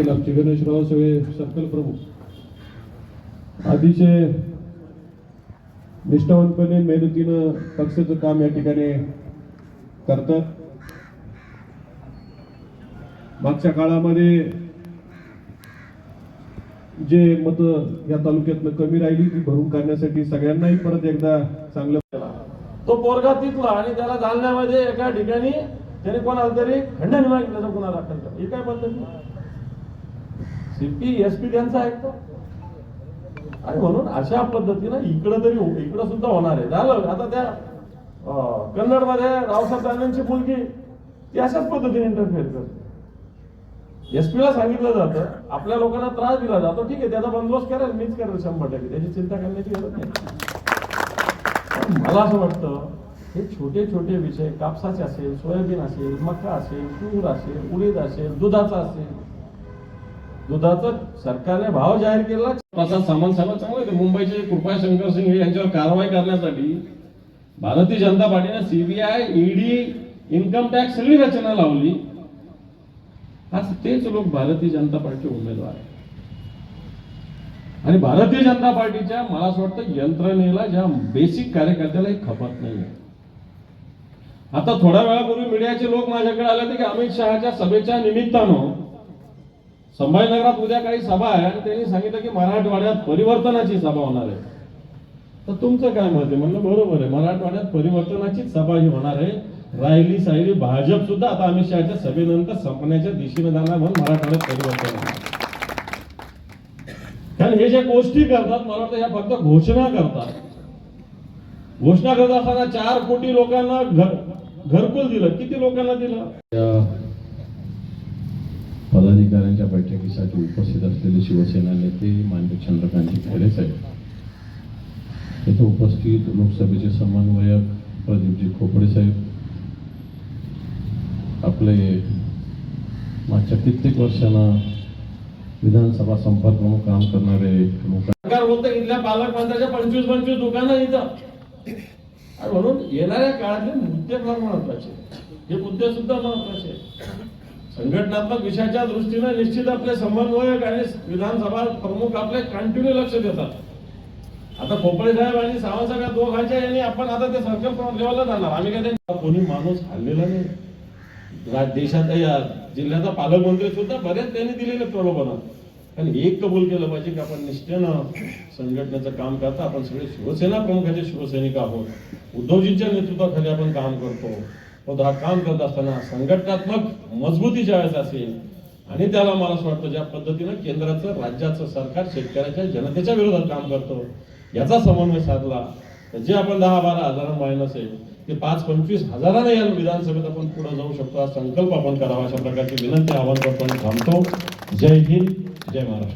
आमचे गणेशराव सगळे सर्कल प्रमुख. अतिशय निष्ठावंतपणे मेहनतीनं पक्षाचं काम या ठिकाणी करतात. मागच्या काळामध्ये जे मत या तालुक्यातनं कमी राहिली ती भरून काढण्यासाठी सगळ्यांनाही परत एकदा चांगलं तो पोरगा तिथला आणि त्याला जालण्यामध्ये एका ठिकाणी त्याने कोणाला तरी खंडन मागितलं कोणाला दाखल करा काय पद्धत? सीपी एसपी त्यांचा ऐकतो आणि म्हणून अशा पद्धतीनं इकडं तरी हो- इकडं सुद्धा होणार आहे. झालं आता त्या कन्नड कन्नडमध्ये रावसाहेब दानवेंची मुलगी ती अशाच पद्धतीने इंटरफेअर करते. एसपीला सांगितलं जातं आपल्या लोकांना त्रास दिला जातो ठीक आहे त्याचा बंदोबस्त करेल मीच करेल शंभर टक्के त्याची चिंता करण्याची गरज नाही. मला असं वाटतं हे छोटे छोटे विषय कापसाचे असेल सोयाबीन असेल मका असेल तूर असेल उडीद असेल दुधाचा असेल दुधाचा सरकारने भाव जाहीर केला. प्रसाद सामान साहेब चांगलं ते मुंबईचे कृपा शंकर सिंग हे यांच्यावर कारवाई करण्यासाठी भारतीय जनता पार्टीने सीबीआय ईडी इन्कम टॅक्स सगळी रचना लावली. आज तेच लोक भारतीय जनता पार्टी उमेदवार आणि भारतीय जनता पार्टीच्या मला असं वाटतं यंत्रणेला ज्या बेसिक कार्यकर्त्याला एक खपत नाही आता थोड्या वेळापूर्वी मीडियाचे लोक माझ्याकडे आले होते की अमित शहाच्या सभेच्या निमित्तानं संभाजीनगरात उद्या काही सभा आहे आणि त्यांनी सांगितलं की मराठवाड्यात परिवर्तनाची सभा होणार आहे. तर तुमचं काय मत आहे? म्हणलं बरोबर आहे. मराठवाड्यात परिवर्तनाचीच सभा ही होणार आहे. राहिली साहिली भाजप सुद्धा आता अमित शहाच्या सभेनंतर संपण्याच्या दिशेने जाणार म्हणून मराठवाड्यात परिवर्तन कारण हे ज्या गोष्टी करतात मला वाटतं ह्या फक्त घोषणा करतात. घोषणा करत असताना चार कोटी लोकांना घर घरकुल दिलं. किती लोकांना दिलं? बैठकीसाठी उपस्थित असलेले शिवसेना नेते मान्य चंद्रकांतजी खैरे साहेब. येथे उपस्थित लोकसभेचे समन्वयक प्रदीपजी खोपडे साहेब. आपले मागच्या कित्येक वर्षांना विधानसभा संपर्क म्हणून काम करणारे लोक सरकार इथल्या पालकमंत्र्याच्या पंचवीस पंचवीस दुकानं इथं. आणि म्हणून येणाऱ्या काळातले मुद्दे फार महत्त्वाचे हे मुद्दे सुद्धा महत्त्वाचे संघटनात्मक विषयाच्या दृष्टीने निश्चित आपले समन्वयक आणि विधानसभा प्रमुख आपले कंटिन्यू लक्ष देतात. आता पोपळे साहेब आणि सावंत दोघांच्या यांनी आपण आता ते सर्कल लेवलला जाणार. आम्ही काय कोणी माणूस हल्लेला नाही. रा- देशाचा या जिल्ह्याचा पालकमंत्री सुद्धा बरेच त्यांनी दिलेले प्रलोभन पण एक कबूल केलं पाहिजे की आपण निष्ठेनं संघटनेचं काम करता. आपण सगळे शिवसेना प्रमुखाचे शिवसैनिक आहोत. उद्धवजींच्या नेतृत्वाखाली आपण काम करतो. स्वतः काम करत असताना संघटनात्मक मजबूती ज्यावेळेस असेल. आणि त्याला मला असं वाटतं ज्या पद्धतीनं केंद्राचं राज्याचं सरकार शेतकऱ्याच्या जनतेच्या विरोधात काम करतो याचा समन्वय साधला. तर जे आपण दहा बारा हजार मायनस ते पाच पंचवीस हजारांना या विधानसभेत आपण पुढे जाऊ शकतो हा संकल्प आपण करावा अशा प्रकारची विनंती आवाहन करतो आणि थांबतो. जय हिंद जय महाराष्ट्र.